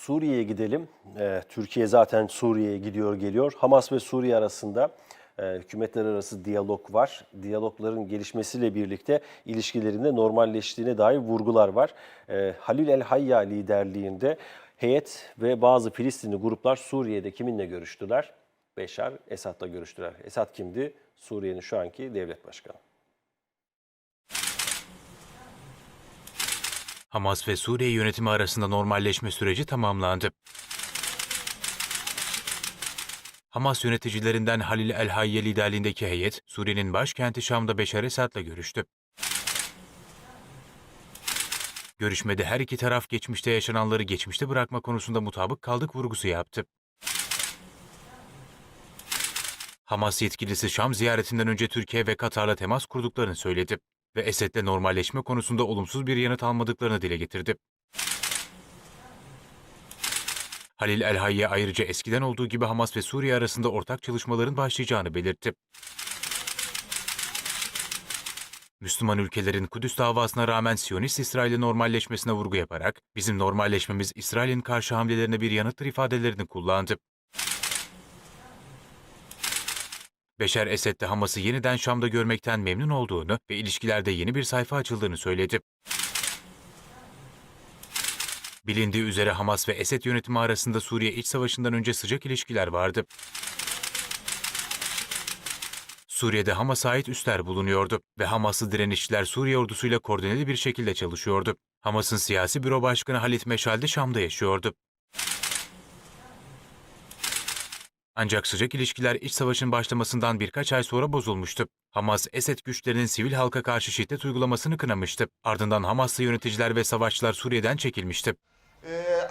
Suriye'ye gidelim. Ee, Türkiye zaten Suriye'ye gidiyor geliyor. Hamas ve Suriye arasında e, hükümetler arası diyalog var. Diyalogların gelişmesiyle birlikte ilişkilerinde normalleştiğine dair vurgular var. Ee, Halil El Hayya liderliğinde heyet ve bazı Filistinli gruplar Suriye'de kiminle görüştüler? Beşar Esad'la görüştüler. Esad kimdi? Suriye'nin şu anki devlet başkanı. Hamas ve Suriye yönetimi arasında normalleşme süreci tamamlandı. Hamas yöneticilerinden Halil El-Hayye liderliğindeki heyet, Suriye'nin başkenti Şam'da Beşar Esad'la görüştü. Görüşmede her iki taraf geçmişte yaşananları geçmişte bırakma konusunda mutabık kaldık vurgusu yaptı. Hamas yetkilisi Şam ziyaretinden önce Türkiye ve Katar'la temas kurduklarını söyledi ve Esed'le normalleşme konusunda olumsuz bir yanıt almadıklarını dile getirdi. Halil El-Hayye ayrıca eskiden olduğu gibi Hamas ve Suriye arasında ortak çalışmaların başlayacağını belirtti. Müslüman ülkelerin Kudüs davasına rağmen Siyonist İsrail'le normalleşmesine vurgu yaparak, bizim normalleşmemiz İsrail'in karşı hamlelerine bir yanıttır ifadelerini kullandı. Beşer Esed Hamas'ı yeniden Şam'da görmekten memnun olduğunu ve ilişkilerde yeni bir sayfa açıldığını söyledi. Bilindiği üzere Hamas ve Esed yönetimi arasında Suriye iç savaşından önce sıcak ilişkiler vardı. Suriye'de Hamas'a ait üsler bulunuyordu ve Hamaslı direnişçiler Suriye ordusuyla koordineli bir şekilde çalışıyordu. Hamas'ın siyasi büro başkanı Halit Meşal de Şam'da yaşıyordu. Ancak sıcak ilişkiler iç savaşın başlamasından birkaç ay sonra bozulmuştu. Hamas, Esed güçlerinin sivil halka karşı şiddet uygulamasını kınamıştı. Ardından Hamaslı yöneticiler ve savaşçılar Suriye'den çekilmişti. Ee,